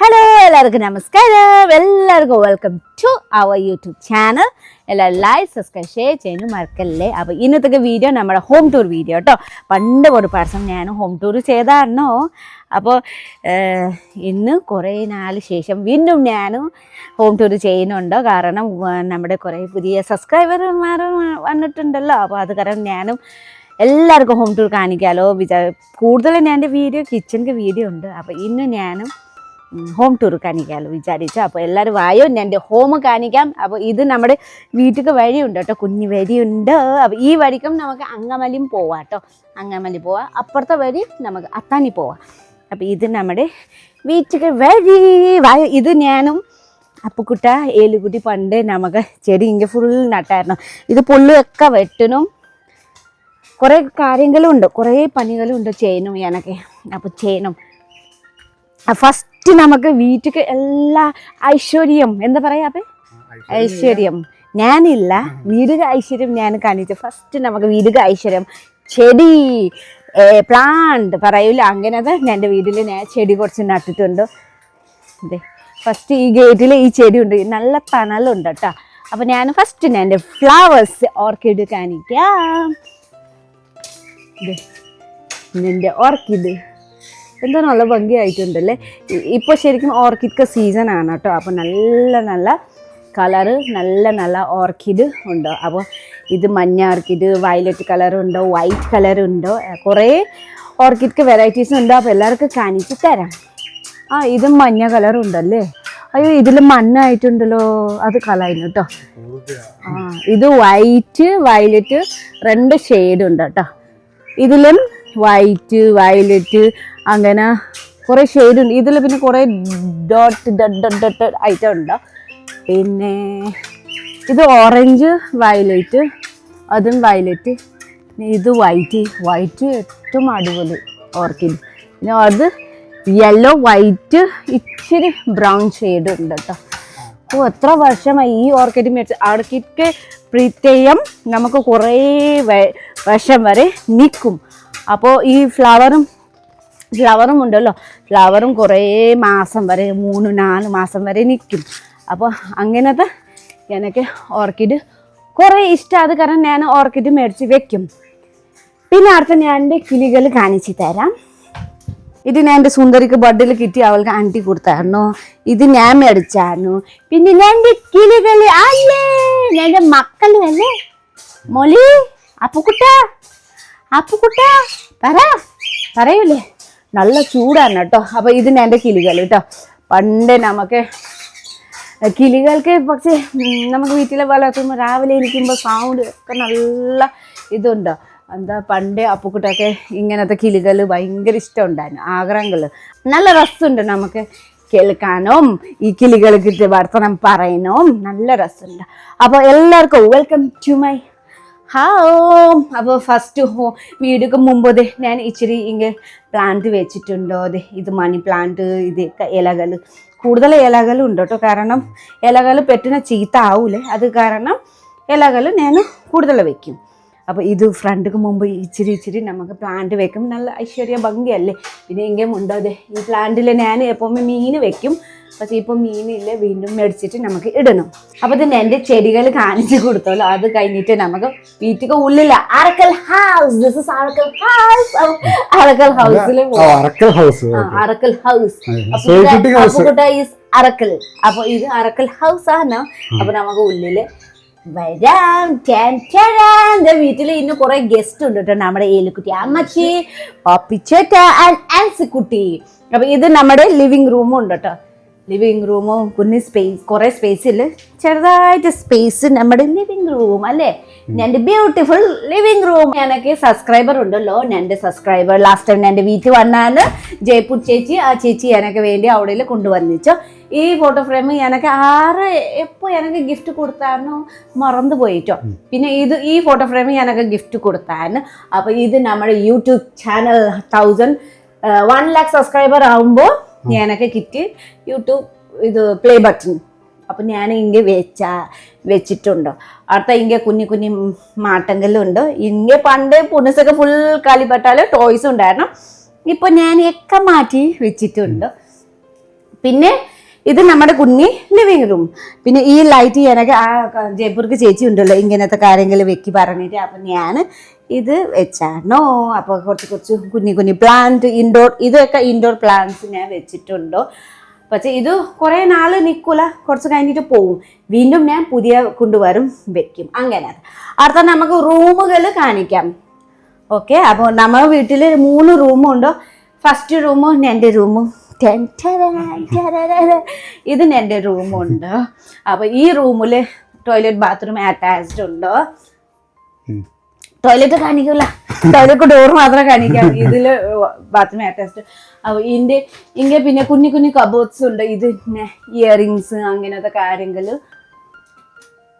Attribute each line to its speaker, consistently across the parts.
Speaker 1: Hello എല്ലാവർക്കും നമസ്കാരം. എല്ലാവർക്കും welcome to our YouTube channel എല്ലാവരും ലൈക്ക് സബ്സ്ക്രൈബ് ഷെയർ ചെയ്യാനും മറക്കല്ലേ? അപ്പോൾ ഇന്നത്തെ വീഡിയോ നമ്മുടെ ഹോം ടൂർ വീഡിയോ കേട്ടോ പണ്ട് ഒരു പ്രാവശ്യം ഞാൻ ഹോം ടൂർ ചെയ്തായിരുന്നോ. അപ്പോൾ ഇന്ന് കുറേ നാല് ശേഷം വീണ്ടും ഞാൻ ഹോം ടൂർ ചെയ്യുന്നുണ്ട്. കാരണം നമ്മുടെ കുറേ പുതിയ സബ്സ്ക്രൈബർമാർ വന്നിട്ടുണ്ടല്ലോ. അപ്പോൾ അത് കാരണം ഞാനും എല്ലാവർക്കും ഹോം ടൂർ കാണിക്കാമല്ലോ വിചാ കൂടുതലും ഞാൻ എന്റെ വീഡിയോ കിച്ചണിന്റെ വീഡിയോ ഉണ്ട്. അപ്പോൾ ഇന്ന് ഞാനും ഹോം ടൂർ കാണിക്കാമല്ലോ വിചാരിച്ചു. അപ്പോൾ എല്ലാവരും വായോ ഞാൻ എന്റെ ഹോം കാണിക്കാം. അപ്പോൾ ഇത് നമ്മുടെ വീട്ടിലേക്ക് വഴിയുണ്ട് കേട്ടോ. കുഞ്ഞു വഴിയുണ്ട്. അപ്പോൾ ഈ വഴിക്കും നമുക്ക് അങ്ങമലിയും പോവാം കേട്ടോ. അങ്ങമലി പോവാം. അപ്പുറത്തെ വഴി നമുക്ക് അത്താനി പോവാം. അപ്പോൾ ഇത് നമ്മുടെ വീട്ടിലേക്ക് വഴി. വായോ ഇത് ഞാനും അപ്പുക്കുട്ട ഏലുകുട്ടി പണ്ട് നമുക്ക് ചെടി ഇങ്ങനെ ഫുൾ നട്ടായിരുന്നു. ഇത് പുല്ലൊക്കെ വെട്ടണം. കുറേ കാര്യങ്ങളും ഉണ്ട് കുറേ പണികളും ഉണ്ട് ഞാനൊക്കെ. അപ്പോൾ ചെയ്യണം ഫസ്റ്റ് നമുക്ക് വീട്ടിക്ക് എല്ലാ ഐശ്വര്യം എന്താ പറയാ അപ്പേ ഐശ്വര്യം. ഞാനില്ല വീടുക ഐശ്വര്യം ഞാൻ കാണിച്ചു. ഫസ്റ്റ് നമുക്ക് വീടുക ഐശ്വര്യം. ചെടി പ്ലാന്റ് പറയൂല അങ്ങനത്തെ എന്റെ വീട്ടിൽ ഞാൻ ചെടി കുറച്ച് നട്ടിട്ടുണ്ട്. അതെ ഫസ്റ്റ് ഈ ഗേറ്റിൽ ഈ ചെടി ഉണ്ട് നല്ല തണലുണ്ട് കേട്ടോ. അപ്പോൾ ഞാൻ ഫസ്റ്റ് ഞാൻ എന്റെ ഫ്ലവേഴ്സ് ഓർക്കിഡ് കാണിക്കാം. നിന്റെ ഓർക്കിഡ്. എന്താ നല്ല ഭംഗിയായിട്ടുണ്ടല്ലേ? ഇപ്പൊ ശരിക്കും ഓർക്കിഡ് സീസൺ ആണ് കേട്ടോ. അപ്പോൾ നല്ല നല്ല കളറ് നല്ല നല്ല ഓർക്കിഡ് ഉണ്ട്? അപ്പോൾ ഇത് മഞ്ഞ ഓർക്കിഡ് വയലറ്റ് കളർ ഉണ്ടോ? വൈറ്റ് കളർ ഉണ്ടോ? കുറേ ഓർക്കിഡ് വെറൈറ്റീസ് ഉണ്ട്? അപ്പോൾ എല്ലാവർക്കും കാണിച്ച് തരാം. ആ ഇത് മഞ്ഞ കളർ ഉണ്ടല്ലേ? അയ്യോ ഇതിൽ മണ്ണായിട്ടുണ്ടല്ലോ. അത് കളയുന്നു കേട്ടോ ആ ഇത് വൈറ്റ് വയലറ്റ് രണ്ട് ഷെയ്ഡ് ഉണ്ട് കേട്ടോ ഇതിലും വൈറ്റ് വയലറ്റ് അങ്ങനെ കുറേ ഷെയ്ഡ് ഉണ്ട്. ഇതിൽ പിന്നെ കുറേ ഡോട്ട് ഡട്ട് ഡട്ട് ഡട്ട് ഐറ്റം ഉണ്ട്? പിന്നെ ഇത് ഓറഞ്ച് വയലറ്റ് അതും വയലറ്റ് ഇത് വൈറ്റ് വൈറ്റ് ഏറ്റവും അടിപൊളി ഓർക്കിഡ് പിന്നെ അത് യെല്ലോ വൈറ്റ് ഇച്ചിരി ബ്രൗൺ ഷെയ്ഡ് ഉണ്ട് കേട്ടോ ഓ എത്ര വർഷമായി ഈ ഓർക്കിഡ് മേടിച്ച്? ഓർക്കിഡ് പ്രത്യേകം നമുക്ക് കുറേ വശം വരെ നിൽക്കും. അപ്പോൾ ഈ ഫ്ലവറും ഫ്ലവറും ഉണ്ടല്ലോ. ഫ്ലവറും കുറേ മാസം വരെ മൂന്ന് നാല് മാസം വരെ നിൽക്കും. അപ്പോൾ അങ്ങനത്തെ എനിക്ക് ഓർക്കിഡ് കുറേ ഇഷ്ടമാണ് കാരണം ഞാൻ ഓർക്കിഡ് മേടിച്ച് വെക്കും. പിന്നെ അടുത്ത ഞാൻ എന്റെ കിളികൾ കാണിച്ചു തരാം. ഇത് ഞാൻ എന്റെ സുന്ദരിക്ക് ബർഡിൽ കിട്ടി അവൾക്ക് ആന്റി കൊടുത്തായിരുന്നു. ഇത് ഞാൻ മേടിച്ചായിരുന്നു. പിന്നെ ഞാൻ എന്റെ കിളികൾ അല്ലേ ഞാൻ എന്റെ മക്കളും അല്ലേ? മൊളി അപ്പുക്കുട്ട അപ്പുക്കുട്ട പറ പറയൂലേ? നല്ല ചൂടാണ് കേട്ടോ. അപ്പോൾ ഇത് ഞാൻ എന്റെ കിളികൾ കേട്ടോ. പണ്ട് നമുക്ക് കിളികൾക്ക് പക്ഷേ നമുക്ക് വീട്ടിലെ വളർത്തുമ്പോൾ രാവിലെ ഇരിക്കുമ്പോൾ സൗണ്ട് ഒക്കെ നല്ല ഇതുണ്ട്? എന്താ പണ്ട് അപ്പുക്കുട്ടൊക്കെ ഇങ്ങനത്തെ കിളികൾ ഭയങ്കര ഇഷ്ടമുണ്ടായിരുന്നു ആഗ്രഹങ്ങൾ നല്ല രസമുണ്ട് നമുക്ക് കേൾക്കാനും ഈ കിളികൾക്ക് വർത്തനം പറയാനും നല്ല രസമുണ്ട്. അപ്പോൾ എല്ലാവർക്കും വെൽക്കം ടു മൈ ഹോം അപ്പോൾ ഫസ്റ്റ് ഹോ വീടിക്ക് മുമ്പത് ഞാൻ ഇച്ചിരി ഇങ്ങനെ പ്ലാന്റ് വെച്ചിട്ടുണ്ടോ അതെ ഇത് മണി പ്ലാന്റ് ഇത് ഇലകൾ. കൂടുതൽ ഇലകൾ ഉണ്ട് കേട്ടോ കാരണം ഇലകൾ പെട്ടിന ചീത്ത ആവൂലേ അത് കാരണം ഇലകൾ ഞാൻ കൂടുതൽ വെക്കും. അപ്പോൾ ഇത് ഫ്രണ്ടിക്ക് മുമ്പ് ഇച്ചിരി ഇച്ചിരി നമുക്ക് പ്ലാന്റ് വെക്കും. നല്ല ഐശ്വര്യ ഭംഗിയല്ലേ? പിന്നെ എങ്കിലും ഉണ്ടോ അതെ ഈ പ്ലാന്റിൽ ഞാൻ എപ്പോഴും മീൻ വെക്കും. പക്ഷേ ഇപ്പോൾ മീനില്ല വീണ്ടും മേടിച്ചിട്ട് നമുക്ക് ഇടണം. അപ്പോൾ തന്നെ എന്റെ ചെടികൾ കാണിച്ചു കൊടുത്തോളൂ. അത് കഴിഞ്ഞിട്ട് നമുക്ക് വീട്ടിക്ക് ഉള്ളില്ല Arakkal house this is Arakkal house Arakkal ഹൗസിൽ
Speaker 2: അറക്കൽ ഹൗസ്
Speaker 1: അറക്കൽ ഹൗസ് അറക്കൽ. അപ്പോൾ ഇത് അറക്കൽ ഹൗസ് ആണ്. അപ്പോൾ നമുക്ക് ഉള്ളിൽ വരാം വീട്ടിൽ ഇന്ന് കുറെ ഗസ്റ്റ് ഉണ്ട് കേട്ടോ നമ്മുടെ ഏലുക്കുട്ടി. അമ്മച്ചി പപ്പിച്ചേട്ട ആൻഡ് ആൻസിക്കുട്ടി. അപ്പൊ ഇത് നമ്മുടെ ലിവിംഗ് റൂമും ഉണ്ട് കേട്ടോ ലിവിങ് റൂമോ കുഞ്ഞ് സ്പേസ് കുറേ സ്പേസിൽ ചെറുതായിട്ട് സ്പേസ് നമ്മുടെ ലിവിങ് റൂം അല്ലേ? എന്റെ ബ്യൂട്ടിഫുൾ ലിവിങ് റൂം എനിക്ക് സബ്സ്ക്രൈബർ ഉണ്ടല്ലോ. എന്റെ സബ്സ്ക്രൈബർ ലാസ്റ്റ് ടൈം എന്റെ വീട്ടിൽ വന്നാൽ ജയ്പൂർ ചേച്ചി ആ ചേച്ചി എനിക്ക് വേണ്ടി അവിടെ കൊണ്ടുവന്നിച്ചു. ഈ ഫോട്ടോ ഫ്രെയിം എനിക്ക് ആറ് എപ്പോൾ എനിക്ക് ഗിഫ്റ്റ് കൊടുത്താനോ മറന്നു പോയിട്ടോ. പിന്നെ ഇത് ഈ ഫോട്ടോ ഫ്രെയിം എനിക്ക് ഗിഫ്റ്റ് കൊടുത്താൻ അപ്പോൾ ഇത് നമ്മുടെ YouTube channel thousand one lakh subscriber ആകുമ്പോൾ എനിക്ക് കിറ്റ് യൂട്യൂബ് ഇത് പ്ലേ ബട്ടൺ അപ്പം ഞാൻ ഇങ്ങനെ വെച്ച വെച്ചിട്ടുണ്ടോ? അടുത്ത ഇങ്ങനെ കുഞ്ഞു കുഞ്ഞു മാട്ടങ്കല്ലും ഉണ്ട് ഇങ്ങനെ പണ്ട് പുനസൊക്കെ ഫുൾ കളിപ്പെട്ടാൽ ടോയ്സ് ഉണ്ടായിരുന്നു. ഇപ്പൊ ഞാൻ ഒക്കെ മാറ്റി വെച്ചിട്ടുണ്ട്. പിന്നെ ഇത് നമ്മുടെ കുഞ്ഞി ലിവിങ് റൂം പിന്നെ ഈ ലൈറ്റ് ഞാനൊക്കെ ആ ജയ്പൂർക്ക് ചേച്ചി ഉണ്ടല്ലോ ഇങ്ങനത്തെ കാര്യങ്ങൾ വെക്കി പറഞ്ഞിട്ട് അപ്പം ഞാൻ ഇത് വെച്ചാണോ? അപ്പോൾ കുറച്ച് കുറച്ച് കുഞ്ഞി കുഞ്ഞി പ്ലാന്റ് ഇൻഡോർ ഇതൊക്കെ ഇൻഡോർ പ്ലാന്റ്സ് ഞാൻ വെച്ചിട്ടുണ്ടോ? പക്ഷേ ഇത് കുറേ നാൾ നിൽക്കൂല കുറച്ച് കഴിഞ്ഞിട്ട് പോവും. വീണ്ടും ഞാൻ പുതിയ കൊണ്ടുവരും വെക്കും. അങ്ങനെ. അടുത്ത നമുക്ക് റൂമുകൾ കാണിക്കാം. ഓക്കെ അപ്പോൾ നമ്മുടെ വീട്ടിൽ മൂന്ന് റൂമുണ്ടോ. ഫസ്റ്റ് റൂമും എന്റെ റൂമും ടെൻ ടെരൻ ടെരരര. ഇത് എന്റെ റൂമുണ്ട്. അപ്പോൾ ഈ റൂമിൽ ടോയ്ലറ്റ് ബാത്റൂം അറ്റാച്ച്ഡ് ഉണ്ട്. ടോയ്ലറ്റ് കാണിക്കൂല. ടോയ്ലറ്റ് ഡോർ മാത്രം കാണിക്കാം. ഇതിൽ ബാത്റൂം അറ്റാച്ച്ഡ്. അപ്പോൾ ഇതിന്റെ ഇങ്ങനെ പിന്നെ കുഞ്ഞു കുഞ്ഞു കബോർഡ്സ് ഉണ്ട്. ഇത് ഇയറിങ്സ് അങ്ങനത്തെ കാര്യങ്ങൾ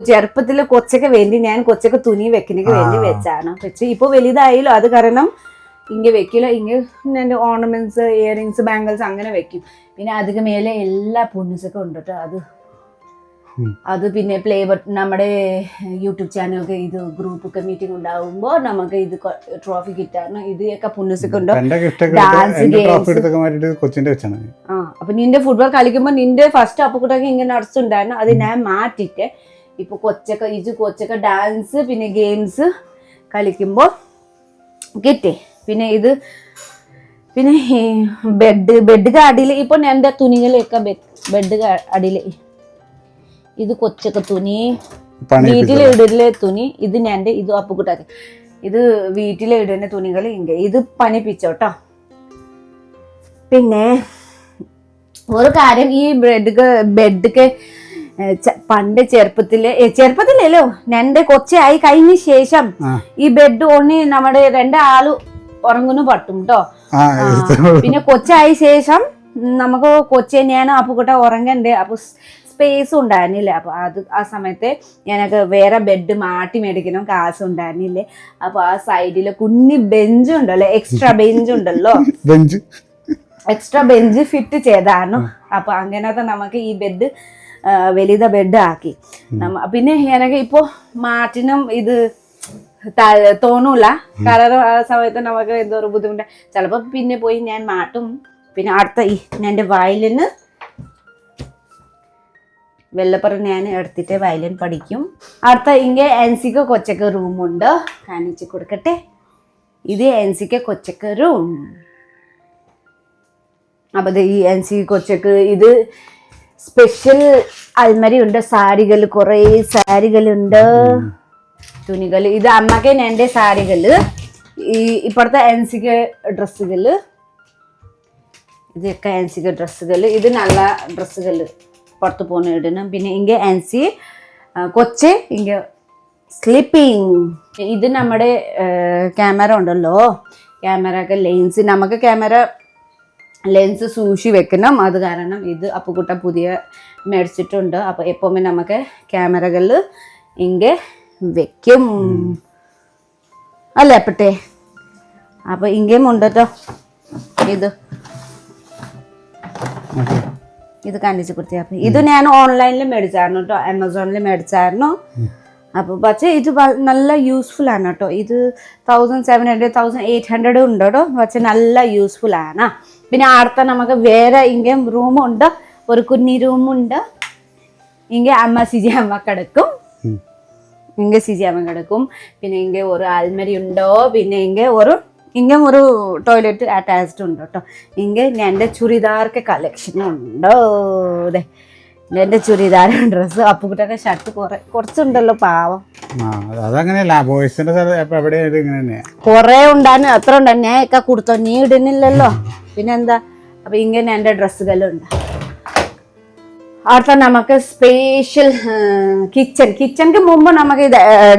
Speaker 1: ചെറുപ്പത്തിൽ കൊച്ചൊക്കെ വേണ്ടി ഞാൻ കൊച്ചൊക്കെ തുണി വെക്കുന്നതിന് വേണ്ടി വെച്ചാണ്. പക്ഷെ ഇപ്പൊ വലുതായാലും അത് കാരണം ഇങ്ങനെ വെക്കില്ല. ഇങ്ങനെ എന്റെ ഓർണമെന്റ്സ് ഇയറിങ്സ് ബാംഗിൾസ് അങ്ങനെ വെക്കും. പിന്നെ അതിന് മേലെ എല്ലാ പൊണ്ണുസൊക്കെ ഉണ്ട് കേട്ടോ അത് അത് പിന്നെ പ്ലേ ബട്ടൺ നമ്മുടെ യൂട്യൂബ് ചാനലൊക്കെ ഇത് ഗ്രൂപ്പൊക്കെ മീറ്റിംഗ് ഉണ്ടാവുമ്പോൾ നമുക്ക് ഇത് ട്രോഫി കിട്ടാറുണ്ട് ഇതൊക്കെ പുണ്യസൊക്കെ ഉണ്ട്?
Speaker 2: ഡാൻസ് ഗെയിംസ്
Speaker 1: ആ അപ്പൊ നിന്റെ ഫുട്ബോൾ കളിക്കുമ്പോൾ നിന്റെ ഫസ്റ്റ് അപ്പുക്കുട്ടൊക്കെ ഇങ്ങനെ നടത്തുണ്ടായിരുന്നു അത് ഞാൻ മാറ്റിട്ട് ഇപ്പൊ കൊച്ചൊക്കെ ഇത് കൊച്ചൊക്കെ ഡാൻസ് പിന്നെ ഗെയിംസ് കളിക്കുമ്പോൾ കിട്ടി. പിന്നെ ഇത് പിന്നെ ഈ ബെഡ് ബെഡ് അടിയിൽ ഇപ്പൊ എന്റെ തുണികളൊക്കെ ബെഡ് അടിയിൽ ഇത് കൊച്ചൊക്കെ തുണി വീട്ടിലെ ഇടലിലെ തുണി ഇത് എന്റെ ഇത് അപ്പുക്കുട്ടാക്കി ഇത് വീട്ടിലെ ഇടുന്ന തുണികൾ ഇങ്ക ഇത് പണിപ്പിച്ചോട്ടോ. പിന്നെ ഒരു കാര്യം ഈ ബെഡ് ബെഡൊക്കെ പണ്ട് ചെറുപ്പത്തിൽ ചെറുപ്പത്തിലല്ലോ എന്റെ കൊച്ചായി കഴിഞ്ഞ ശേഷം ഈ ബെഡ് ഓണി നമ്മുടെ രണ്ടാൾ ഉറങ്ങുന്നു പട്ടും കേട്ടോ പിന്നെ കൊച്ചായ ശേഷം നമുക്ക് കൊച്ചെ ഞാൻ അപ്പുക്കുട്ട ഉറങ്ങണ്ട്. അപ്പൊ സ്പേസ് ഉണ്ടായിരുന്നില്ല. അപ്പൊ അത് ആ സമയത്ത് ഞാനൊക്കെ വേറെ ബെഡ് മാറ്റി മേടിക്കണം കാശ് ഉണ്ടായിരുന്നില്ലേ. അപ്പൊ ആ സൈഡിൽ കുഞ്ഞി ബെഞ്ച് ഉണ്ടല്ലോ എക്സ്ട്രാ ബെഞ്ച് ഉണ്ടല്ലോ.
Speaker 2: ബെഞ്ച്
Speaker 1: എക്സ്ട്രാ ബെഞ്ച് ഫിറ്റ് ചെയ്തായിരുന്നു. അപ്പൊ അങ്ങനത്തെ നമുക്ക് ഈ ബെഡ് വലിയ ബെഡ് ആക്കി. പിന്നെ ഞാനൊക്കെ ഇപ്പോ മാറ്റിനും ഇത് തോന്നൂല. കാരണം ആ സമയത്ത് നമുക്ക് എന്തോ ഒരു ബുദ്ധിമുട്ട്. ചിലപ്പോ പിന്നെ പോയി ഞാൻ മാറ്റും. പിന്നെ അടുത്ത ഈ എന്റെ വയലിന് വെള്ളപ്പറ ഞാൻ എടുത്തിട്ട് വയലിൻ പഠിക്കും. അടുത്ത ഇങ്ങനെ എൻസിക്ക് കൊച്ചക്ക് റൂമുണ്ട്. കാണിച്ചു കൊടുക്കട്ടെ. ഇത് എൻസിക്ക് കൊച്ചക്ക് റൂം അപ്പൊ ഈ എൻ സി കൊച്ചക്ക് ഇത് സ്പെഷ്യൽ അൽമരി ഉണ്ട് സാരികൾ കുറേ സാരികളുണ്ട്. തുണികൾ. ഇത് അമ്മയ്ക്ക് എന്റെ സാരികൾ ഈ ഇപ്പോഴത്തെ എൻസിക്ക് ഡ്രസ്സുകൾ ഇതൊക്കെ എൻസിക്ക് ഡ്രസ്സുകൾ ഇത് നല്ല ഡ്രസ്സുകൾ പുറത്ത് പോകുന്ന ഇടണം. പിന്നെ ഇങ്ങ എൻസി കൊച്ച് ഇങ്ങ സ്ലിപ്പിംഗ്. ഇത് നമ്മുടെ ക്യാമറ ഉണ്ടല്ലോ. ക്യാമറ ഒക്കെ ലെൻസ്. നമുക്ക് ക്യാമറ ലെൻസ് സൂക്ഷി വെക്കണം. അത് കാരണം ഇത് അപ്പുകുട്ട പുതിയ മേടിച്ചിട്ടുണ്ട്. അപ്പോൾ എപ്പോഴും നമുക്ക് ക്യാമറകളിൽ ഇങ്ങ വെക്കും. അല്ലേ അപ്പട്ടെ? അപ്പോൾ ഇങ്ങയും ഉണ്ട് കേട്ടോ ഇത് ഇത് കാണിച്ചു കൊടുത്തേ. അപ്പം ഇത് ഞാൻ ഓൺലൈനിൽ മേടിച്ചായിരുന്നു കേട്ടോ. ആമസോണിൽ മേടിച്ചായിരുന്നു. അപ്പോൾ പക്ഷേ ഇത് നല്ല യൂസ്ഫുൾ ആണ് കേട്ടോ. ഇത് thousand seven hundred thousand eight hundred ഉണ്ട് കേട്ടോ. പക്ഷേ നല്ല യൂസ്ഫുൾ ആണ്. പിന്നെ അടുത്ത നമുക്ക് വേറെ ഇങ്ങനെ റൂമുണ്ട് ഒരു കുഞ്ഞി റൂമുണ്ട് ഇങ്ങനെ അമ്മ സിജി അമ്മ കിടക്കും.
Speaker 2: ഉം.
Speaker 1: சிசியாவும் கிடக்கும் പിന്നെ ഇങ്ങനെ ഒരു ആൽമരി ഉണ്ടോ? പിന്നെ ഇങ്ങനെ ഒരു ഇങ്ങനെ ഒരു ടോയ്ലറ്റ് അറ്റാച്ച്ഡ് ഉണ്ട് കേട്ടോ. ഇങ്ങനെ എന്റെ ചുരിദാർക്ക് കളക്ഷൻ ഉണ്ടോ? അതെ എന്റെ ചുരിദാർ ഡ്രസ്സ് അപ്പുകുട്ടൊക്കെ ഷർട്ട് കുറെ കുറച്ചുണ്ടല്ലോ പാവം.
Speaker 2: അതങ്ങനെയല്ല ബോയ്സിന്റെ എവിടെയായാലും ഇങ്ങനെ തന്നെയാ.
Speaker 1: കുറെ ഉണ്ടായിരുന്നു അത്ര ഉണ്ടായിരുന്നു ഞാൻ ഒക്കെ കൊടുത്തോ? നീ ഇടുന്നില്ലല്ലോ. പിന്നെന്താ അപ്പൊ ഇങ്ങനെ ഡ്രസ്സുകളും ഡ്രസ്സുകളുണ്ട് അടുത്ത നമുക്ക് സ്പെഷ്യൽ കിച്ചൺ കിച്ചണിക്ക് മുമ്പ് നമുക്ക്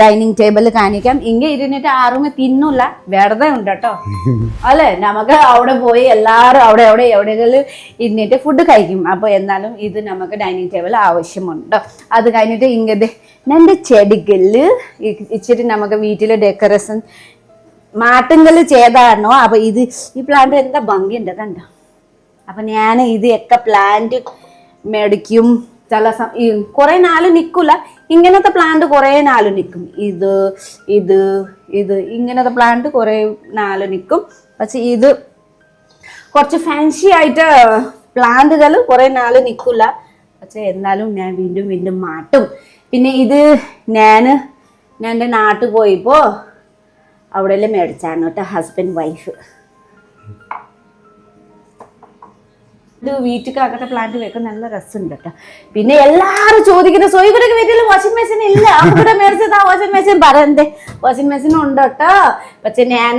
Speaker 1: ഡൈനിങ് ടേബിൾ കാണിക്കാം. ഇങ്ങ ഇരുന്നിട്ട് ആരും തിന്നൂല. വെറുതെ ഉണ്ട് കേട്ടോ. അല്ലെ? നമുക്ക് അവിടെ പോയി എല്ലാവരും അവിടെ അവിടെ എവിടെയെങ്കിലും ഇരുന്നിട്ട് ഫുഡ് കഴിക്കും. അപ്പോൾ എന്നാലും ഇത് നമുക്ക് ഡൈനിങ് ടേബിൾ ആവശ്യമുണ്ട്. അത് കഴിഞ്ഞിട്ട് ഇങ്ങനെ രണ്ട് ചെടികളിൽ ഇച്ചിരി നമുക്ക് വീട്ടിലെ ഡെക്കറേഷൻ മാറ്റങ്ങൾ ചെയ്താണോ അപ്പൊ ഇത് ഈ പ്ലാന്റ് എന്താ ഭംഗിയുണ്ട് കണ്ടോ? അപ്പൊ ഞാൻ ഇത് ഒക്കെ പ്ലാന്റ് മേടിക്കും ചില ഈ കുറെ നാല് നിൽക്കില്ല ഇങ്ങനത്തെ പ്ലാന്റ് കുറെ നാല് നിൽക്കും ഇത് ഇത് ഇത് ഇങ്ങനത്തെ പ്ലാന്റ് കുറെ നാല് നിൽക്കും പക്ഷെ ഇത് കുറച്ച് ഫാൻസി ആയിട്ട് പ്ലാന്റുകൾ കുറെ നാല് നിൽക്കില്ല പക്ഷെ എന്നാലും ഞാൻ വീണ്ടും വീണ്ടും മാറ്റും പിന്നെ ഇത് ഞാൻ ഞാൻ എന്റെ നാട്ടിൽ പോയപ്പോൾ അവിടെ മേടിച്ചാണ് കേട്ടോ ഹസ്ബൻഡ് വൈഫ് ഇത് വീട്ടിക്കകത്തെ പ്ലാന്റ് വെക്കാൻ നല്ല രസമുണ്ട് കേട്ടോ. പിന്നെ എല്ലാരും ചോദിക്കുന്ന സോയിക്കൂടെ വീട്ടിൽ വാഷിംഗ് മെഷീൻ ഇല്ല? അവിടെ മേടിച്ചത് ആ വാഷിംഗ് മെഷീൻ പറയണ്ടേ വാഷിംഗ് മെഷീൻ ഉണ്ട് കേട്ടോ. പക്ഷെ ഞാൻ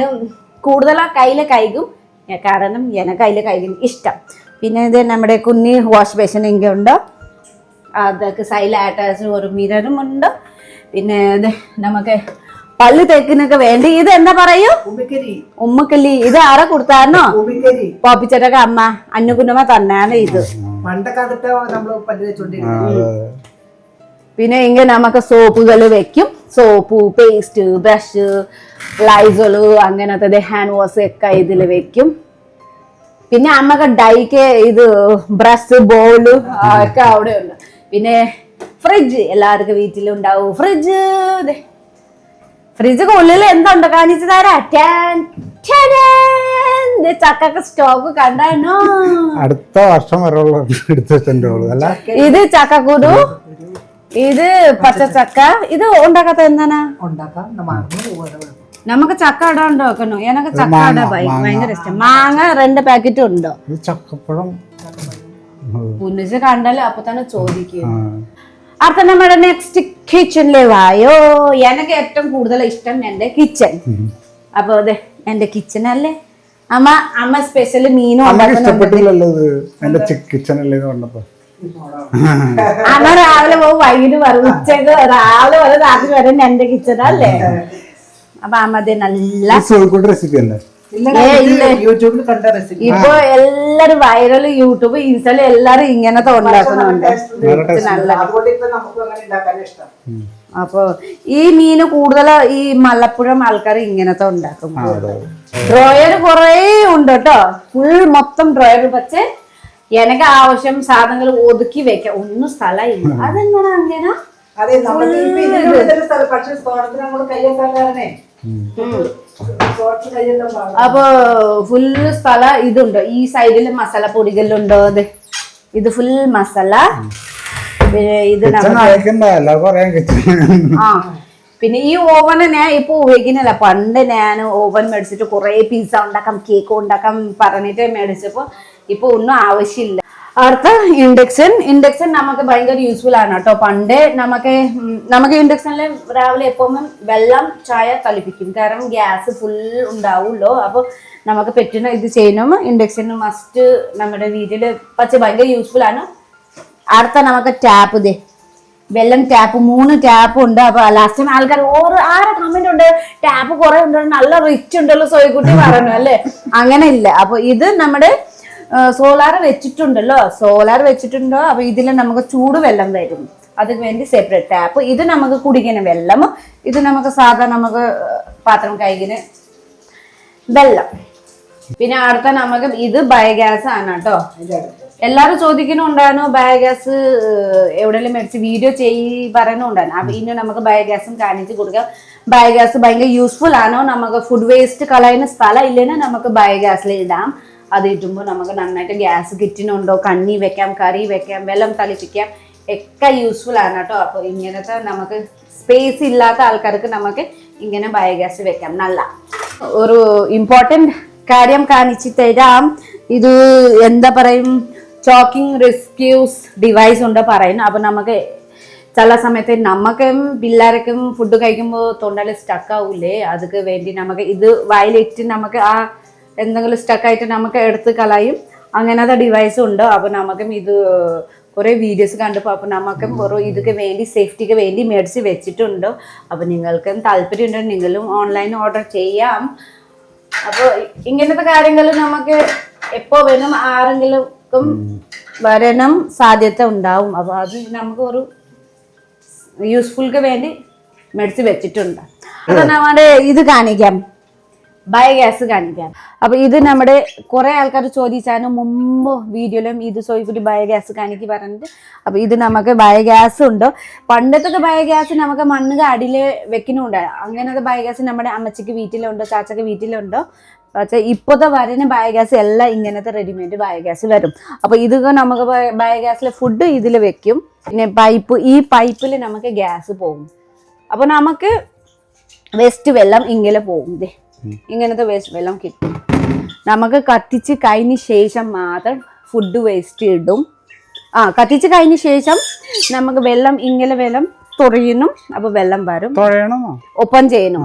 Speaker 1: കൂടുതലാ കയ്യിലെ കൈകും കാരണം എന്നെ കയ്യിലെ കൈകും ഇഷ്ടം. പിന്നെ ഇത് നമ്മുടെ കുഞ്ഞി വാഷ് ബേസിൻ ഇങ്ങനെ ഉണ്ട്. അതൊക്കെ സൈലായിട്ട് ഒരു മിററും ഉണ്ട്. പിന്നെ ഇത് നമുക്ക് പല്ല് തേക്കിനൊക്കെ വേണ്ടി. ഇത് എന്താ പറയൂ? ഉമ്മക്കല്ലി. ഇത് ആരാ കൊടുത്തായിരുന്നോ? പോപ്പിച്ചേട്ടൊക്കെ അമ്മ. അന്നുകുന്നമ്മ തന്നെയാണ് ഇത്. പിന്നെ ഇങ്ങനെ നമുക്ക് സോപ്പുകൾ വെക്കും. സോപ്പ് പേസ്റ്റ് ബ്രഷ് ലൈസോൾ അങ്ങനത്തെ ഹാൻഡ് വാഷ് ഒക്കെ ഇതിൽ വെക്കും. പിന്നെ അമ്മയ്ക്ക് ഡൈക്ക് ഇത് ബ്രഷ് ബോൾ ഒക്കെ അവിടെ ഉണ്ട്. പിന്നെ ഫ്രിഡ്ജ് എല്ലാവർക്കും വീട്ടിലുണ്ടാവും. ഫ്രിഡ്ജ് ഫ്രിഡ്ജ് ഉള്ളിൽ എന്തുണ്ട്? കാണിച്ചു തരാം. ചക്കൊക്കെ സ്റ്റോക്ക് കണ്ടോ
Speaker 2: അടുത്ത വർഷം വരെയുള്ള അല്ല?
Speaker 1: ഇത് ചക്കക്കുരു ഇത് പച്ചച്ചക്ക. ഇത് ഉണ്ടാക്കാത്ത
Speaker 3: മറന്നു
Speaker 1: നമുക്ക് ചക്ക ഇട ഉണ്ടാക്കണോ? എനക്ക് ചക്ക
Speaker 2: മാങ്ങ,
Speaker 1: ഇട ഭയ-
Speaker 2: മാങ്ങ.
Speaker 1: ഭയങ്കര ഇഷ്ടം. മാങ്ങ രണ്ട് പാക്കറ്റ് ഉണ്ടോ?
Speaker 2: ചക്കപ്പഴം.
Speaker 1: പുന്നിച്ച് കണ്ടല്ലോ അപ്പൊ തന്നെ ചോദിക്കും അടുത്ത നമ്മുടെ നെക്സ്റ്റ് കിച്ചണിലെ വായോ? എനിക്ക് ഏറ്റവും കൂടുതൽ ഇഷ്ടം എന്റെ കിച്ചൺ അപ്പൊ അതെ എന്റെ കിച്ചൺ അല്ലേ? അമ്മ അമ്മ സ്പെഷ്യൽ മീനും അമ്മ രാവിലെ പോകും വൈകിട്ട് വരും ഉച്ചയ്ക്ക് രാവിലെ വരെ രാത്രി വരെ എന്റെ കിച്ചൺ അല്ലേ? അപ്പൊ അമ്മ നല്ല
Speaker 2: റെസിപ്പി അല്ലേ?
Speaker 3: ഇല്ല
Speaker 1: ഇല്ല.
Speaker 3: യൂട്യൂബിൽ കണ്ട റെസിപ്പി
Speaker 1: ഇപ്പൊ എല്ലാരും വൈറൽ യൂട്യൂബ് ഇൻസ്റ്റയിൽ എല്ലാരും ഇങ്ങനത്തെ ഉണ്ടാക്കുന്നുണ്ട്
Speaker 2: നല്ല
Speaker 3: അതുകൊണ്ട് ഇപ്പൊ നമുക്ക് അങ്ങനെ ഉണ്ടാക്കാൻ ഇഷ്ടം.
Speaker 1: അപ്പൊ ഈ മീന് കൂടുതൽ ഈ മലപ്പുഴം ആൾക്കാർ ഇങ്ങനത്തെ ഉണ്ടാക്കും. ഡ്രോയർ കുറേ ഉണ്ട് കേട്ടോ ഫുൾ മൊത്തം ഡ്രോയർ പക്ഷെ എനിക്ക് ആവശ്യം സാധനങ്ങൾ ഒതുക്കി വെക്കാം ഒന്നും സ്ഥലമില്ല. അതെങ്ങനെ അങ്ങനെ?
Speaker 3: അതെ നമ്മൾ സ്ഥലം. പക്ഷെ തോട്ടത്തിന് നമ്മൾ കയ്യൊക്കാൻ
Speaker 1: അപ്പൊ ഫുള്ള് സ്ഥല ഇതുണ്ട്. ഈ സൈഡിൽ മസാല പൊടികളുണ്ട് അതെ ഇത് ഫുൾ മസാല. ഇത് പിന്നെ ഈ ഓവൻ ഞാൻ ഇപ്പൊ ഉപയോഗിക്കുന്നില്ല. പണ്ട് ഞാൻ ഓവൻ മേടിച്ചിട്ട് കുറെ പിസ്സ ഉണ്ടാക്കാം കേക്ക് ഉണ്ടാക്കാം പറഞ്ഞിട്ട് മേടിച്ചപ്പോ ഇപ്പൊ ഒന്നും ആവശ്യമില്ല. അടുത്ത ഇൻഡക്ഷൻ. ഇൻഡക്ഷൻ നമുക്ക് ഭയങ്കര യൂസ്ഫുൾ ആണ് കേട്ടോ. പണ്ട് നമുക്ക് നമുക്ക് ഇൻഡക്ഷനിൽ രാവിലെ എപ്പോഴും വെള്ളം ചായ തളിപ്പിക്കും. കാരണം ഗ്യാസ് ഫുൾ ഉണ്ടാവുമല്ലോ അപ്പോൾ നമുക്ക് പറ്റുന്ന ഇത് ചെയ്യണം ഇൻഡക്ഷൻ മസ്റ്റ് നമ്മുടെ വീട്ടിൽ പക്ഷെ ഭയങ്കര യൂസ്ഫുൾ ആണ്. അടുത്ത നമുക്ക് ടാപ്പ് ഇതേ. വെള്ളം ടാപ്പ് മൂന്ന് ടാപ്പ് ഉണ്ട്. അപ്പൊ ലാസ്റ്റ് ടൈം ആൾക്കാർ ഓരോ ആരെ കമന്റ് ഉണ്ട്? ടാപ്പ് കുറെ ഉണ്ട്? നല്ല റിച്ച് ഉണ്ടല്ലോ സോയിക്കുട്ടി പറഞ്ഞു അല്ലേ? അങ്ങനെ ഇല്ല അപ്പൊ ഇത് നമ്മുടെ സോളാർ വെച്ചിട്ടുണ്ടല്ലോ. സോളാർ വെച്ചിട്ടുണ്ടോ? അപ്പൊ ഇതിൽ നമുക്ക് ചൂട് വെള്ളം വരും. അതിന് വേണ്ടി സെപ്പറേറ്റ് ടാപ്പ് ഇത് നമുക്ക് കുടിക്കുന്ന വെള്ളം. ഇത് നമുക്ക് സാധാരണ നമുക്ക് പാത്രം കഴിക്കുന്ന വെള്ളം. പിന്നെ അടുത്ത നമുക്ക് ഇത് ബയോഗ്യാസ് ആണ് കേട്ടോ. എല്ലാരും ചോദിക്കുന്നുണ്ടായിരുന്നു ബയോഗ്യാസ് എവിടെയെങ്കിലും മേടിച്ച് വീഡിയോ ചെയ്യി പറയുന്നുണ്ടായിരുന്നു. അപ്പൊ ഇനി നമുക്ക് ബയോഗ്യാസും കാണിച്ച് കൊടുക്കാം. ബയോഗ്യാസ് ഭയങ്കര യൂസ്ഫുൾ ആണോ. നമുക്ക് ഫുഡ് വേസ്റ്റ് കളയുന്ന സ്ഥലം ഇല്ലെങ്കിൽ നമുക്ക് ബയോഗ്യാസിൽ ഇടാം. അത് ഇടുമ്പോൾ നമുക്ക് നന്നായിട്ട് ഗ്യാസ് കിറ്റിനുണ്ടോ? കണ്ണി വെക്കാം കറി വെക്കാം വെള്ളം തളിപ്പിക്കാം. ഒക്കെ യൂസ്ഫുൾ ആണ് കേട്ടോ. അപ്പോൾ ഇങ്ങനത്തെ നമുക്ക് സ്പേസ് ഇല്ലാത്ത ആൾക്കാർക്ക് നമുക്ക് ഇങ്ങനെ ബയോഗ്യാസ് വെക്കാം. നല്ല. ഒരു ഇമ്പോർട്ടന്റ് കാര്യം കാണിച്ചു തരാം. ഇത് എന്താ പറയും? ചോക്കിംഗ് റെസ്ക്യൂസ് ഡിവൈസ് ഉണ്ട് പറയുന്നു അപ്പോൾ നമുക്ക് ചില സമയത്ത് നമുക്കും പിള്ളേർക്കും ഫുഡ് കഴിക്കുമ്പോൾ തൊണ്ടയിൽ സ്റ്റക്ക് ആവൂലേ? അതൊക്കെ വേണ്ടി നമുക്ക് ഇത് വയലിറ്റ് നമുക്ക് ആ എന്തെങ്കിലും സ്റ്റക്കായിട്ട് നമുക്ക് എടുത്ത് കളയും. അങ്ങനത്തെ ഡിവൈസ് ഉണ്ട്. അപ്പോൾ നമുക്കും ഇത് കുറേ വീഡിയോസ് കണ്ടപ്പോൾ അപ്പോൾ നമുക്കും കുറേ ഇതൊക്കെ വേണ്ടി സേഫ്റ്റിക്ക് വേണ്ടി മേടിച്ച് വെച്ചിട്ടുണ്ട്. അപ്പോൾ നിങ്ങൾക്കും താല്പര്യം ഉണ്ടെങ്കിൽ നിങ്ങളും ഓൺലൈൻ ഓർഡർ ചെയ്യാം. അപ്പോൾ ഇങ്ങനത്തെ കാര്യങ്ങൾ നമുക്ക് എപ്പോൾ വേണം ആരെങ്കിലും വരണം സാധ്യത ഉണ്ടാവും. അപ്പോൾ അത് നമുക്ക് ഒരു യൂസ്ഫുൾക്ക് വേണ്ടി മേടിച്ച് വെച്ചിട്ടുണ്ട്. അപ്പോൾ നമ്മുടെ ഇത് കാണിക്കാം. ബയോഗ്യാസ് കാണിക്കാം. അപ്പൊ ഇത് നമ്മുടെ കുറെ ആൾക്കാർ ചോദിച്ചാണ് മുമ്പ് വീഡിയോയിലും ഇത് സോയിക്കുട്ടി ബയോഗ്യാസ് കാണിക്ക് പറഞ്ഞിട്ട് അപ്പൊ ഇത് നമുക്ക് ബയോഗ്യാസ് ഉണ്ട്. പണ്ടത്തെ ബയോഗ്യാസ് നമുക്ക് മണ്ണ് അടിയിൽ വെക്കുന്നുണ്ട്. അങ്ങനത്തെ ബയോഗ്യാസ് നമ്മുടെ അമ്മച്ചിക്ക് വീട്ടിലുണ്ടോ ചാച്ചക്ക് വീട്ടിലുണ്ടോ. പക്ഷേ ഇപ്പോഴത്തെ വരുന്ന ബയോഗ്യാസ് എല്ലാം ഇങ്ങനത്തെ റെഡിമെയ്ഡ് ബയോഗ്യാസ് വരും. അപ്പോൾ ഇത് നമുക്ക് ബയോഗ്യാസിലെ ഫുഡ് ഇതിൽ വെക്കും. പിന്നെ പൈപ്പ് ഈ പൈപ്പിൽ നമുക്ക് ഗ്യാസ് പോകും. അപ്പോൾ നമുക്ക് വേസ്റ്റ് വെള്ളം ഇങ്ങനെ പോകും ഇങ്ങനത്തെ വേസ്റ്റ് വെള്ളം കിട്ടും. നമുക്ക് കത്തിച്ച് കഴിഞ്ഞ ശേഷം മാത്രം ഫുഡ് വേസ്റ്റ് ഇടും. ആ കത്തിച്ച് കഴിഞ്ഞ ശേഷം നമുക്ക് വെള്ളം ഇങ്ങനെ വെള്ളം തുറയുന്നു അപ്പൊ വെള്ളം വരും. ഒപ്പം ചെയ്യണം.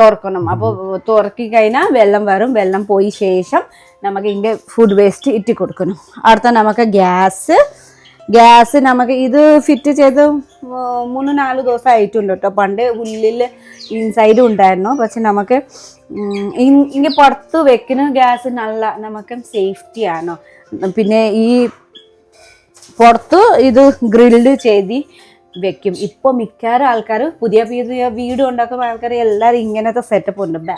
Speaker 2: തുറക്കണം.
Speaker 1: അപ്പൊ തുറക്കി കഴിഞ്ഞാൽ വെള്ളം വരും. വെള്ളം പോയി ശേഷം നമുക്ക് ഇങ്ങനെ ഫുഡ് വേസ്റ്റ് ഇട്ട് കൊടുക്കണം അടുത്ത നമുക്ക് ഗ്യാസ് ഗ്യാസ് നമുക്ക് ഇത് ഫിറ്റ് ചെയ്ത് മൂന്ന് നാല് ദിവസം ആയിട്ടുണ്ട് കേട്ടോ പണ്ട് ഉള്ളിൽ ഇൻസൈഡ് ഉണ്ടായിരുന്നു. പക്ഷെ നമുക്ക് ഇങ്ങനെ പുറത്ത് വെക്കുന്ന ഗ്യാസ് നല്ല നമുക്ക് സേഫ്റ്റിയാണോ പിന്നെ ഈ പുറത്ത് ഇത് ഗ്രിൽഡ് ചെയ്ത് വെക്കും. ഇപ്പൊ മിക്കാറും ആൾക്കാർ പുതിയ പുതിയ വീട് ഉണ്ടാക്കുന്ന ആൾക്കാർ എല്ലാവരും ഇങ്ങനത്തെ സെറ്റപ്പ് ഉണ്ട്.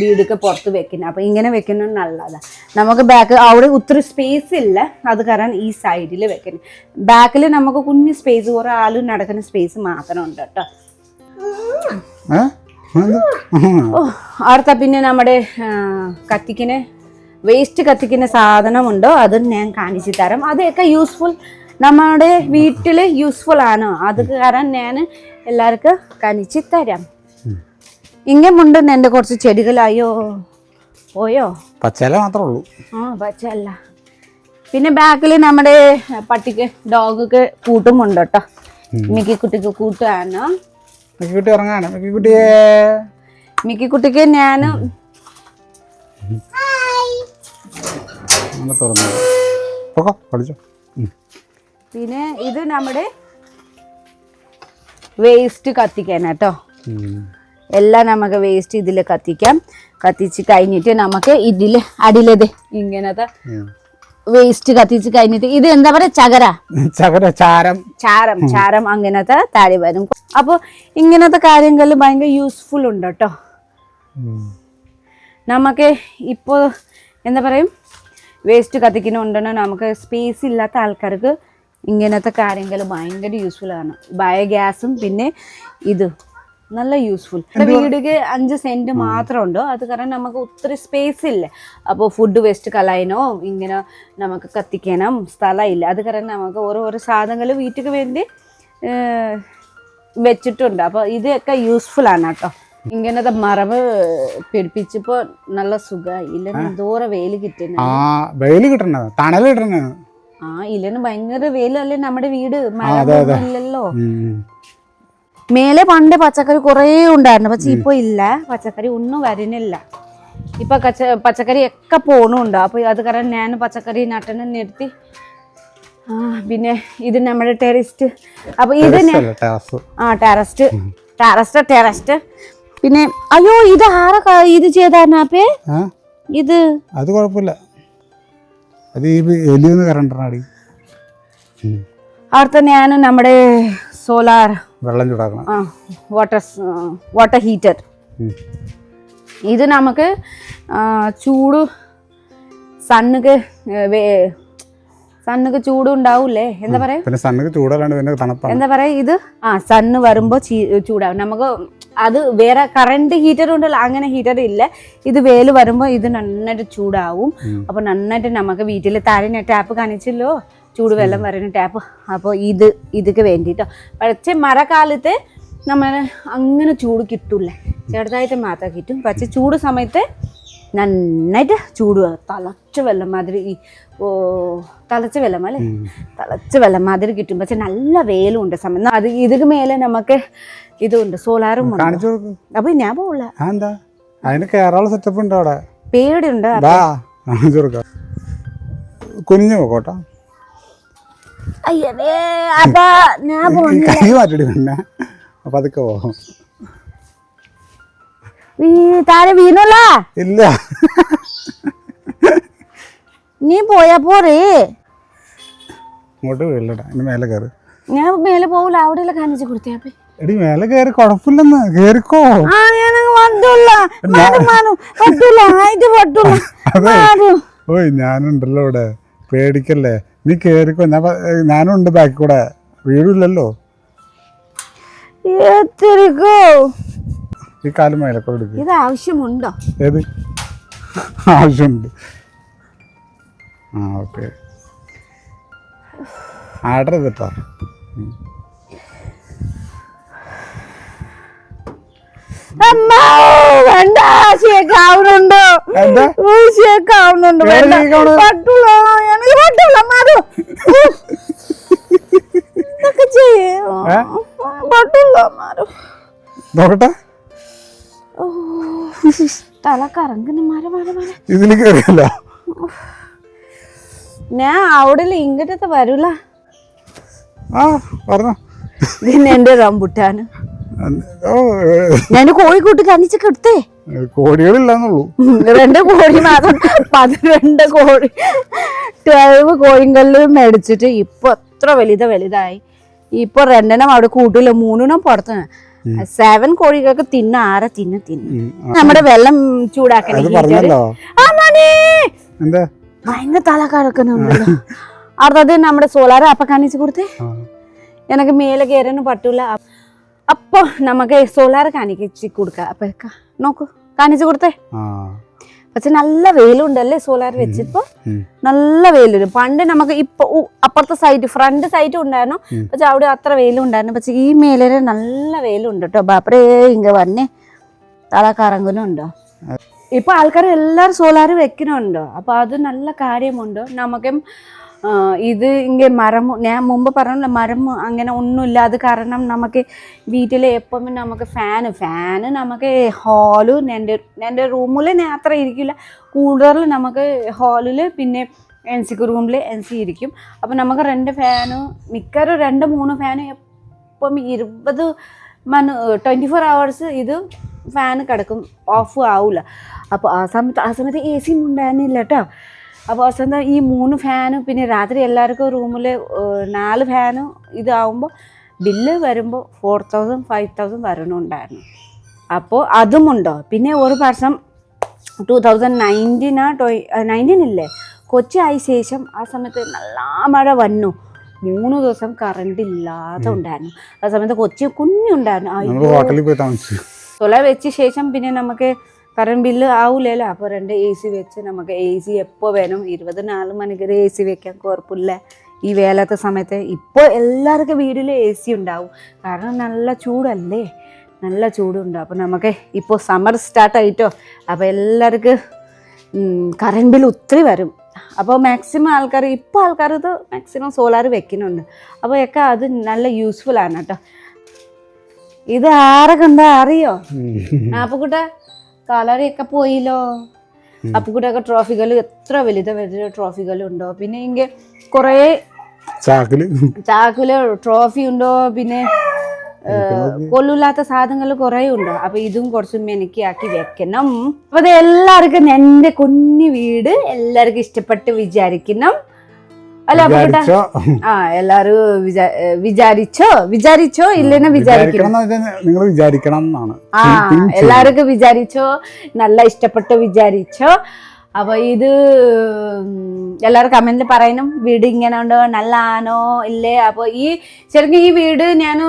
Speaker 1: വീടൊക്കെ പുറത്ത് വെക്കുന്നത് അപ്പോൾ ഇങ്ങനെ വെക്കുന്നത് നല്ലതാണ് നമുക്ക് ബാക്ക് അവിടെ ഒത്തിരി സ്പേസ് ഇല്ല. അത് കാരണം ഈ സൈഡിൽ വെക്കണം ബാക്കിൽ നമുക്ക് കുഞ്ഞ് സ്പേസ് കുറെ ആളും നടക്കുന്ന സ്പേസ് മാത്രം ഉണ്ട് കേട്ടോ? അടുത്ത പിന്നെ നമ്മുടെ കത്തിക്കിന് കത്തിക്കുന്ന വേസ്റ്റ് കത്തിക്കുന്ന സാധനമുണ്ടോ. അത് ഞാൻ കാണിച്ചു തരാം. അതൊക്കെ യൂസ്ഫുൾ നമ്മുടെ വീട്ടിൽ യൂസ്ഫുൾ ആണ്. അത് കാരണം ഞാൻ എല്ലാവർക്കും കാണിച്ചു തരാം. ഇങ്ങമുണ്ട് എന്റെ കുറച്ച് ചെടികളായോ പോയോ?
Speaker 2: പച്ചല മാത്രമേ ഉള്ളൂ.
Speaker 1: ആ പച്ചല്ല പിന്നെ ബാക്കിൽ നമ്മുടെ പട്ടിക്ക് ഡോഗൊക്കെ കൂട്ടുമുണ്ട് കേട്ടോ. മിക്കിക്കുട്ടിക്ക് കൂട്ടാണ്
Speaker 2: മിക്കിക്കുട്ടി ഇറങ്ങാണ് മിക്കിക്കുട്ടിയെ.
Speaker 1: മിക്കിക്കുട്ടിക്ക് ഞാൻ
Speaker 2: പഠിച്ചോ.
Speaker 1: പിന്നെ ഇത് നമ്മുടെ വേസ്റ്റ്
Speaker 2: ഉം.
Speaker 1: എല്ലാം നമുക്ക് വേസ്റ്റ് ഇതിൽ കത്തിക്കാം. കത്തിച്ച് കഴിഞ്ഞിട്ട് നമുക്ക് ഇതിൽ അടിയിലത് ഇങ്ങനത്തെ. വേസ്റ്റ് കത്തിച്ച് കഴിഞ്ഞിട്ട് ഇത് എന്താ പറയാ? ചകര.
Speaker 2: ചകര ചാരം.
Speaker 1: ചാരം ചാരം അങ്ങനത്തെ താഴെ വരും. അപ്പോൾ ഇങ്ങനത്തെ കാര്യങ്ങൾ ഭയങ്കര യൂസ്ഫുൾ ഉണ്ട് കേട്ടോ. നമുക്ക് ഇപ്പോൾ എന്താ പറയും? വേസ്റ്റ് കത്തിക്കുന്നുണ്ടെന്ന് നമുക്ക് സ്പേസ് ഇല്ലാത്ത ആൾക്കാർക്ക് ഇങ്ങനത്തെ കാര്യങ്ങൾ ഭയങ്കര യൂസ്ഫുൾ ആണ്. ബയോഗ്യാസും പിന്നെ ഇത്. നല്ല യൂസ്ഫുൾ വീടിക്ക് അഞ്ച് സെന്റ് മാത്രമുണ്ട്. അത് കാരണം നമുക്ക് ഒത്തിരി സ്പേസ് ഇല്ല. അപ്പോൾ ഫുഡ് വേസ്റ്റ് കളയാനോ ഇങ്ങനെ നമുക്ക് കത്തിക്കാനോ സ്ഥലമില്ല. അത് കാരണം നമുക്ക് ഓരോ ഓരോ സാധനങ്ങൾ വീട്ടിക്ക് വേണ്ടി വെച്ചിട്ടുണ്ട്. അപ്പോൾ ഇതൊക്കെ യൂസ്ഫുൾ ആണ് കേട്ടോ. ഇങ്ങനത്തെ മറവ് പിടിപ്പിച്ചപ്പോ നല്ല സുഖമായി ഇല്ലെന്ന് എന്തോരം വെയിൽ കിട്ടുന്നു
Speaker 2: ആ വെയിൽ കിട്ടണ തണൽ കിട്ടണ
Speaker 1: ആ ഇല്ലെന്ന് ഭയങ്കര വെയിലല്ലേ നമ്മുടെ വീട്? മഴ ഇല്ലല്ലോ. മേലെ പണ്ട് പച്ചക്കറി കുറേ ഉണ്ടായിരുന്നു. പക്ഷെ ഇപ്പൊ ഇല്ല. പച്ചക്കറി ഒന്നും വരുന്നില്ല. ഇപ്പൊ കച്ച പച്ചക്കറി ഒക്കെ പോണുണ്ട്. അപ്പൊ അത് കാരണം ഞാൻ പച്ചക്കറി നട്ടനെ നിർത്തി. ആ പിന്നെ ഇത് നമ്മുടെ ടെറിസ്റ്റ്. അപ്പൊ ഇത് ആ ടെറസ്റ്റ്. ടെറസ്റ്റ് ടെറസ്റ്റ്. പിന്നെ അയ്യോ ഇത് ആരാ ഇത്
Speaker 2: ചെയ്താപ്പേ
Speaker 1: ഇത്.
Speaker 2: അത് കുഴപ്പമില്ല. അത് ഈ എലിയൊന്ന് കറണ്ടടി
Speaker 1: അവിടുത്തെ ഞാൻ നമ്മുടെ സോലാർ
Speaker 2: വെള്ളം ചൂടാക്കണം.
Speaker 1: വാട്ടർ വാട്ടർ ഹീറ്റർ ഇത് നമുക്ക് ചൂട് സണ്ണുക്ക് സണ്ണുക്ക് ചൂട് ഉണ്ടാവൂലേ എന്താ പറയാ?
Speaker 2: പിന്നെ സണ്ണുക്ക് ചൂടല്ലാണ്ട് പിന്നെ തണുപ്പാണ്.
Speaker 1: എന്താ പറയാ ഇത്? ആ സണ്ണ് വരുമ്പോ ചൂടാവും. നമുക്ക് അത് വേറെ കറണ്ട് ഹീറ്റർ ഉണ്ടല്ലോ അങ്ങനെ ഹീറ്റർ ഇല്ല. ഇത് വേൽ വരുമ്പോ ഇത് നന്നായിട്ട് ചൂടാവും. അപ്പൊ നന്നായിട്ട് നമുക്ക് വീട്ടിൽ താഴെ ടാപ്പ് കാണിച്ചല്ലോ. ചൂട് വെള്ളം വരുന്ന ടാപ്പ് അപ്പോൾ ഇത് ഇതൊക്കെ വേണ്ടിട്ടോ. പക്ഷേ മഴക്കാലത്ത് നമ്മൾ അങ്ങനെ ചൂട് കിട്ടൂല. ചെറുതായിട്ട് മാത്രം കിട്ടും. പക്ഷെ ചൂട് സമയത്ത് നന്നായിട്ട് ചൂട് തളച്ച വെള്ളം മാതിരി ഈ ഓ തിളച്ച വെള്ളം അല്ലേ? തിളച്ച വെള്ളം മാതിരി കിട്ടും. പക്ഷെ നല്ല വെയിലും ഉണ്ട് സമയം. അത് ഇതിന് മേലെ നമുക്ക് ഇതുണ്ട്. സോളാറും അപ്പൊ ഞാൻ
Speaker 2: പോവില്ല അതിന് കയറാനുള്ള സെറ്റപ്പ് ഉണ്ട് അവിടെ.
Speaker 1: പേടിയുണ്ട്.
Speaker 2: കുനിഞ്ഞു പോക്കോട്ടോ
Speaker 1: അയ്യേ അപ്പൊ ഞാൻ പോ
Speaker 2: ഈ കൈ മാറ്റിടി പിന്നെ അപ്പൊ അതൊക്കെ പോകും.
Speaker 1: ഈ വീണല്ല
Speaker 2: ഇല്ല.
Speaker 1: നീ പോയാ പോരേ.
Speaker 2: ഇങ്ങോട്ട് ഇനി മേലെ കയറി
Speaker 1: ഞാൻ മേലെ പോകില്ല അവിടെയല്ല കാണിച്ചു കൊടുത്തേ അപ്പൊ.
Speaker 2: എടി മേലെ കയറി കുഴപ്പമില്ലെന്ന്. കേറിക്കോ.
Speaker 1: ആ ഞാൻ വണ്ടില്ല മാനു മാനു.
Speaker 2: ഓയ് ഞാനുണ്ടല്ലോ ഇവിടെ. പേടിക്കല്ലേ? നീ കേറിക്കോ. ഞാൻ പ- ഞാനും ഉണ്ട് ബാക്കി കൂടെ. വീടില്ലല്ലോ. ഈ കാലം മേലൊക്കെ എടുക്കും
Speaker 1: ഇത് ആവശ്യമുണ്ടോ?
Speaker 2: ഏത്? ആവശ്യമുണ്ട്. ആ ഓക്കെ. ആർഡർ ചെയ്തിട്ടാ?
Speaker 1: വേണ്ട ശേഖാവുന്നുണ്ടോ? ശേഖാവുന്നുണ്ട് വേണ്ട? പറ്റുള്ള മാറു ഇതൊക്കെ ചെയ്യോ?
Speaker 2: ഏ?
Speaker 1: പറ്റുള്ള
Speaker 2: നോക്കട്ടെ
Speaker 1: തല കറങ്ങുന്നു മര മര മര
Speaker 2: ഇതിൽ കയറിയല്ല
Speaker 1: ഞാൻ അവിടെ ഇങ്ങോട്ടത്തെ വരൂല.
Speaker 2: ആ പറഞ്ഞോ.
Speaker 1: ഇതിന് എന്റെ റംബുട്ടാന്. ഞാൻ കോഴിക്കൂട്ട് കണിച്ചൊക്കെ എടുത്തേ.
Speaker 2: കോഴികളില്ലെന്നുള്ളൂ
Speaker 1: രണ്ട് കോഴി മാത്രം. പന്ത്രണ്ട് കോഴി ട്വൽവ് കോഴിങ്കല്ല് മേടിച്ചിട്ട് ഇപ്പൊ എത്ര വലുത വലുതായി. ഇപ്പൊ രണ്ടെണ്ണം അവിടെ കൂട്ടില്ല മൂന്നെണ്ണം പുറത്ത് സെവൻ കോഴികൾക്ക് തിന്ന ആരെ തിന്ന തിന്ന. നമ്മുടെ വെള്ളം ചൂടാക്കണം ഭയങ്കര തലക്കറക്കുന്നുണ്ടല്ലോ അടുത്തത് നമ്മുടെ സോളാർ അപ്പൊ കാണിച്ചു കൊടുത്തേ. എനക്ക് മേലെ കയറാനും പറ്റൂല. അപ്പൊ നമുക്ക് സോളാർ കാണിച്ചു കൊടുക്കാം. അപ്പൊ നോക്കൂ. കാണിച്ചു കൊടുത്തേ. പക്ഷെ നല്ല വെയിലുണ്ടല്ലേ സോളാർ വെച്ചിപ്പോ. നല്ല വെയിലുണ്ട്. പണ്ട് നമുക്ക് ഇപ്പൊ അപ്പുറത്തെ സൈഡ് ഫ്രണ്ട് സൈഡ് ഉണ്ടായിരുന്നു. പക്ഷെ അവിടെ അത്ര വെയിലുണ്ടായിരുന്നു. പക്ഷെ ഈ മേലെ നല്ല വെയിലുണ്ട് കേട്ടോ ബാപ്പറേ ഇങ്ങ വന്നേ. തല കറങ്ങുന്നുണ്ടോ? ഇപ്പൊ ആൾക്കാർ എല്ലാരും സോളാർ വെക്കുന്നുണ്ടോ അപ്പൊ അത് നല്ല കാര്യമുണ്ടോ? നമുക്കും ഇത് ഇങ്ങനെ മരം ഞാൻ മുമ്പ് പറഞ്ഞില്ല മരം അങ്ങനെ ഒന്നുമില്ല. അത് കാരണം നമുക്ക് വീട്ടിൽ എപ്പോഴും നമുക്ക് ഫാന് ഫാന് നമുക്ക് ഹാളും എന്റെ എന്റെ റൂമിൽ ഞാൻ അത്ര ഇരിക്കില്ല. കൂടുതൽ നമുക്ക് ഹാളിൽ പിന്നെ എൻ സിക്ക് റൂമിൽ എൻ സി ഇരിക്കും. അപ്പം നമുക്ക് രണ്ട് ഫാനും മിക്കവാറും രണ്ട് മൂന്ന് ഫാനും എപ്പം ഇരുപത് മണ ട്വന്റി ഫോർ അവേഴ്സ് ഇത് ഫാൻ കിടക്കും. ഓഫ് ആവില്ല അപ്പോൾ ആ സമയത്ത് ആ സമയത്ത് എ സിയും ഉണ്ടായിരുന്നില്ല കേട്ടോ അപ്പോൾ വസന്ത ഈ മൂന്ന് ഫാന് പിന്നെ രാത്രി എല്ലാവർക്കും റൂമിൽ നാല് ഫാനും ഇതാവുമ്പോൾ ബില്ല് വരുമ്പോൾ ഫോർ തൗസൻഡ് ഫൈവ് തൗസൻഡ് വരണുണ്ടായിരുന്നു അപ്പോൾ അതുമുണ്ടോ പിന്നെ ഒരു വർഷം ടു തൗസൻഡ് നയന്റീനാ ട്വ നയന്റീൻ ഇല്ലേ? കൊച്ചി ആയ ശേഷം ആ സമയത്ത് നല്ല മഴ വന്നു. മൂന്ന് ദിവസം കറണ്ട് ഇല്ലാതെ ഉണ്ടായിരുന്നു. ആ സമയത്ത് കൊച്ചി കുഞ്ഞുണ്ടായിരുന്നു. സോള വെച്ച ശേഷം പിന്നെ നമുക്ക് കറണ്ട് ബില്ല് ആവൂലല്ലോ? അപ്പോൾ രണ്ട് എ സി വെച്ച് നമുക്ക് എ സി എപ്പോൾ വേണം ഇരുപത്തിനാല് മണിക്കൂർ എ സി വെക്കാൻ കുഴപ്പമില്ല ഈ വേലത്തെ സമയത്ത് ഇപ്പോൾ എല്ലാവർക്കും വീട്ടിൽ എ സി ഉണ്ടാവും. കാരണം നല്ല ചൂടല്ലേ? നല്ല ചൂടുണ്ടാവും അപ്പോൾ നമുക്ക് ഇപ്പോൾ സമ്മർ സ്റ്റാർട്ടായിട്ടോ അപ്പോൾ എല്ലാവർക്കും കറണ്ട് ബില്ല് ഒത്തിരി വരും. അപ്പോൾ മാക്സിമം ആൾക്കാർ ഇപ്പോൾ ആൾക്കാർ ഇത് മാക്സിമം സോളാർ വെക്കുന്നുണ്ട്. അപ്പോൾ ഒക്കെ അത് നല്ല യൂസ്ഫുൾ ആണ് കേട്ടോ. ഇത് ആരൊക്കെ എന്താ അറിയോ? അപ്പുക്കുട്ട കളറിയൊക്കെ പോയില്ലോ. അപ്പുക്കുട്ടൊക്കെ ട്രോഫികൾ എത്ര വലുത് വലിയ ട്രോഫികൾ ഉണ്ടോ പിന്നെ ഇങ്ങനെ കുറേ
Speaker 2: ചാക്കിൽ.
Speaker 1: ചാക്കിൽ ട്രോഫി ഉണ്ടോ? പിന്നെ ഏഹ്, കൊള്ളില്ലാത്ത സാധനങ്ങൾ കുറേ ഉണ്ടോ? അപ്പൊ ഇതും കുറച്ച് മെനക്കിയാക്കി വെക്കണം. അപ്പൊ അത് എല്ലാവർക്കും എന്റെ കുഞ്ഞു വീട് എല്ലാവർക്കും ഇഷ്ടപ്പെട്ട് വിചാരിക്കണം. അല്ല ആ എല്ലാരും വിചാരിച്ചോ? വിചാരിച്ചോ? ഇല്ലെന്ന് വിചാരിക്കണം?
Speaker 2: വിചാരിക്കണം നിങ്ങൾ വിചാരിക്കണം എന്നാണ്.
Speaker 1: ആ എല്ലാവർക്കും വിചാരിച്ചോ? നല്ല ഇഷ്ടപ്പെട്ട് വിചാരിച്ചോ? അപ്പൊ ഇത് എല്ലാവരും കമന്റിൽ പറയണം. വീട് ഇങ്ങനെ ഉണ്ടോ? നല്ലാണോ? ഇല്ലേ? അപ്പൊ ഈ ശരിക്കും ഈ വീട് ഞാൻ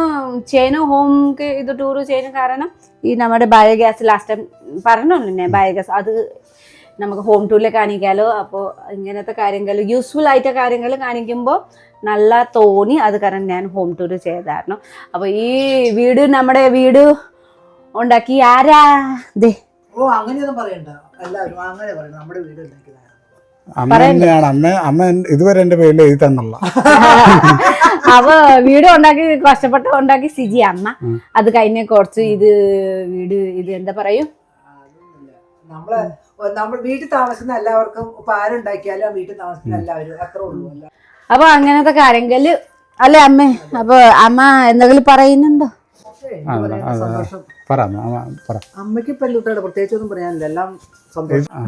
Speaker 1: ചെയ്യുന്നു ഹോം ഇത് ടൂർ ചെയ്യുന്ന കാരണം ഈ നമ്മുടെ ബയോഗ്യാസ് ലാസ്റ്റ് ടൈം പറഞ്ഞല്ലോ ഞാൻ ബയോഗ്യാസ് അത് നമുക്ക് ഹോം ടൂറിൽ കാണിക്കാലോ. അപ്പോൾ ഇങ്ങനത്തെ കാര്യങ്ങൾ യൂസ്ഫുൾ ആയിട്ട് കാര്യങ്ങൾ കാണിക്കുമ്പോൾ നല്ല തോന്നി. അത് കാരണം ഞാൻ ഹോം ടൂർ ചെയ്തായിരുന്നു. അപ്പോൾ ഈ വീട് നമ്മുടെ വീട് ഉണ്ടാക്കി ആരാ? ദേ.
Speaker 3: ഓ അങ്ങനെയൊന്നും പറയണ്ട. എല്ലാവരും അങ്ങനെ പറയണം നമ്മുടെ വീട് ഉണ്ടാക്കിയതാണ്
Speaker 2: അമ്മ തന്നെയാണ്. അമ്മ അമ്മ ഇതുവരെ എന്റെ പേരിൽ എഴുതി തന്നുള്ള
Speaker 1: അപ്പൊ വീട് ഉണ്ടാക്കി കഷ്ടപ്പെട്ട് ഉണ്ടാക്കി സിജി അമ്മ. അത് കഴിഞ്ഞ കുറച്ച് ഇത് വീട് ഇത് എന്താ പറയൂ?
Speaker 3: നമ്മൾ നമ്മൾ വീട്ടിൽ താമസിക്കുന്ന എല്ലാവർക്കും ഇപ്പൊ ആരുണ്ടാക്കിയാലും ആ വീട്ടിൽ താമസിക്കുന്ന എല്ലാവരും അത്രേ ഉള്ളൂ അല്ല?
Speaker 1: അപ്പൊ അങ്ങനത്തെ കാര്യങ്ങൾ അല്ലെ അമ്മേ? അപ്പൊ അമ്മ എന്തെങ്കിലും പറയുന്നുണ്ടോ?
Speaker 3: അമ്മയ്ക്ക് ഇപ്പൊ ലൂട്ടയുടെ പ്രത്യേകിച്ച് ഒന്നും പറയാനില്ല. എല്ലാം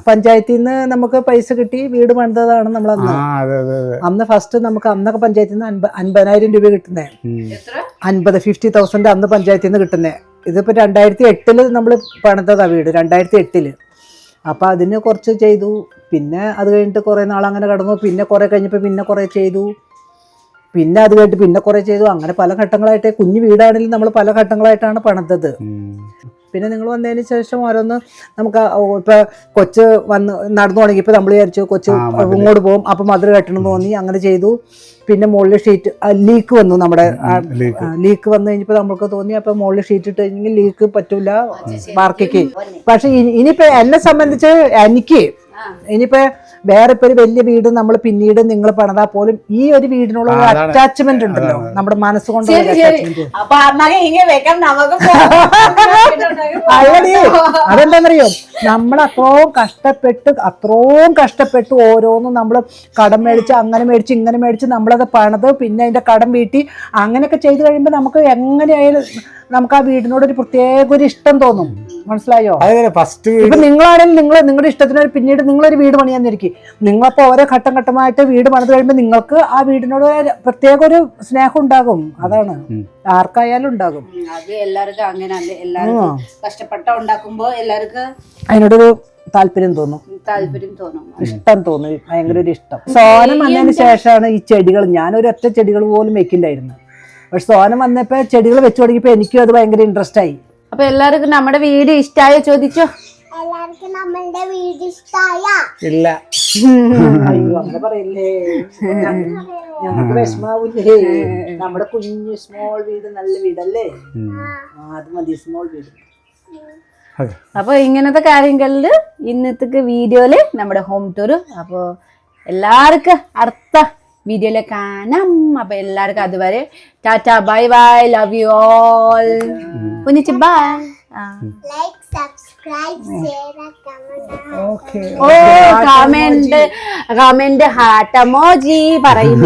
Speaker 3: പഞ്ചായത്തിൽ നിന്ന് നമുക്ക് പൈസ കിട്ടി വീട് പണിതാണ് നമ്മൾ അന്ന്.
Speaker 2: അതെ അതെ അതെ.
Speaker 3: അന്ന് ഫസ്റ്റ് നമുക്ക് അന്നൊക്കെ പഞ്ചായത്തിൽ നിന്ന് അൻപ അൻപതിനായിരം രൂപ കിട്ടുന്നേ. അൻപത് ഫിഫ്റ്റി തൗസൻഡ് അന്ന് പഞ്ചായത്തിൽ നിന്ന് കിട്ടുന്നേ. ഇതിപ്പോ രണ്ടായിരത്തി എട്ടിൽ നമ്മൾ പണിതാ വീട് രണ്ടായിരത്തി എട്ടിൽ. അപ്പോൾ അതിന് കുറച്ച് ചെയ്തു. പിന്നെ അത് കഴിഞ്ഞിട്ട് കുറേ നാൾ അങ്ങനെ കിടന്നു. പിന്നെ കുറേ കഴിഞ്ഞപ്പോൾ പിന്നെ കുറേ ചെയ്തു. പിന്നെ അത് കഴിഞ്ഞിട്ട് പിന്നെ കുറെ ചെയ്തു. അങ്ങനെ പല ഘട്ടങ്ങളായിട്ട് കുഞ്ഞു വീടാണെങ്കിലും നമ്മൾ പല ഘട്ടങ്ങളായിട്ടാണ് പണിതത്. പിന്നെ നിങ്ങൾ വന്നതിന് ശേഷം ഓരോന്ന് നമുക്ക് ഇപ്പൊ കൊച്ച് വന്ന് നടന്നു തുടങ്ങി. ഇപ്പൊ നമ്മൾ വിചാരിച്ചു കൊച്ച് ഇങ്ങോട്ട് പോകും. അപ്പൊ മധുര കെട്ടണം തോന്നി. അങ്ങനെ ചെയ്തു. പിന്നെ മുകളിൽ ഷീറ്റ് ലീക്ക് വന്നു നമ്മുടെ
Speaker 2: ലീക്ക്.
Speaker 3: വന്നു കഴിഞ്ഞപ്പോ നമ്മൾക്ക് തോന്നി. അപ്പൊ മുകളിൽ ഷീറ്റ് ഇട്ട് കഴിഞ്ഞെങ്കിൽ ലീക്ക് പറ്റൂല വാർക്കയ്ക്ക് പക്ഷെ ഇനി- ഇനിയിപ്പോ എന്നെ സംബന്ധിച്ച് എനിക്ക് ഇനിയിപ്പോ വേറെ ഇപ്പൊ ഒരു വലിയ വീട് നമ്മൾ പിന്നീട് നിങ്ങൾ പണിതാ പോലും ഈ ഒരു വീടിനുള്ള ഒരു അറ്റാച്ച്മെന്റ് ഉണ്ടല്ലോ. നമ്മുടെ മനസ്സുകൊണ്ട് അതെന്താണെന്നറിയോ നമ്മൾ അത്രയും കഷ്ടപ്പെട്ട് അത്രയും കഷ്ടപ്പെട്ട് ഓരോന്നും നമ്മൾ കടം മേടിച്ച് അങ്ങനെ മേടിച്ച് ഇങ്ങനെ മേടിച്ച് നമ്മളത് പണിത് പിന്നെ അതിന്റെ കടം വീട്ടി അങ്ങനെയൊക്കെ ചെയ്ത് കഴിയുമ്പോൾ നമുക്ക് എങ്ങനെയായാലും നമുക്ക് ആ വീടിനോട് ഒരു പ്രത്യേക ഒരു ഇഷ്ടം തോന്നും. മനസ്സിലായോ?
Speaker 2: ഫസ്റ്റ്
Speaker 3: ഇപ്പൊ നിങ്ങളാണെങ്കിൽ നിങ്ങൾ നിങ്ങളുടെ ഇഷ്ടത്തിന് പിന്നീട് പിന്നീട് നിങ്ങളൊരു വീട് പണിയാന്നിരിക്കും നിങ്ങളപ്പോ ഓരോ ഘട്ടം ഘട്ടമായിട്ട് വീട് പണിത് കഴിയുമ്പോൾ നിങ്ങൾക്ക് ആ വീടിനോട് ഒരു പ്രത്യേക ഒരു സ്നേഹം ഉണ്ടാകും. അതാണ്. ആർക്കായാലും ഉണ്ടാകും.
Speaker 1: അത് എല്ലാവർക്കും അങ്ങനല്ലേ എല്ലാവർക്കും കഷ്ടപ്പെട്ട ഉണ്ടാക്കുമ്പോ എല്ലാവർക്കും
Speaker 3: അതിനോടൊരു താല്പര്യം തോന്നും.
Speaker 1: താല്പര്യം തോന്നും.
Speaker 3: ഇഷ്ടം തോന്നും. ഭയങ്കര ഒരു ഇഷ്ടം. സോനം വന്നതിന് ശേഷമാണ് ഈ ചെടികൾ. ഞാനൊരു ഒറ്റ ചെടികൾ പോലും വെക്കില്ലായിരുന്നു. പക്ഷെ സോനം വന്നപ്പോ ചെടികൾ വെച്ചു തുടങ്ങിയപ്പോ എനിക്കും അത് ഭയങ്കര ഇൻട്രസ്റ്റ് ആയി.
Speaker 1: അപ്പൊ എല്ലാവർക്കും നമ്മുടെ വീഡിയോ ഇഷ്ടമായോ ചോദിച്ചോ?
Speaker 4: എല്ലാവർക്കും നമ്മളുടെ വീട് ഇഷ്ടായ?
Speaker 2: ഇല്ല.
Speaker 3: അയ്യോ അങ്ങനെ പറയില്ലേ. ഞങ്ങൾക്ക് വിഷമാവൂലേ നമ്മുടെ കുഞ്ഞു സ്മോൾ വീട് നല്ല വീടല്ലേ? ആ, അത് മതി സ്മോൾ വീട്.
Speaker 1: അപ്പൊ ഇങ്ങനത്തെ കാര്യങ്ങളിൽ ഇന്നത്തെ വീഡിയോയിൽ നമ്മുടെ ഹോം ടൂർ അപ്പൊ എല്ലാവർക്കും അടുത്ത വീഡിയോയിൽ കാണാം. അപ്പൊ എല്ലാവർക്കും അതുവരെ tata bye bye. Love you all കുഞ്ഞിച്ച് bye.
Speaker 4: Like subscribe share comment
Speaker 3: okay
Speaker 1: oh comment comment heart emoji പറയും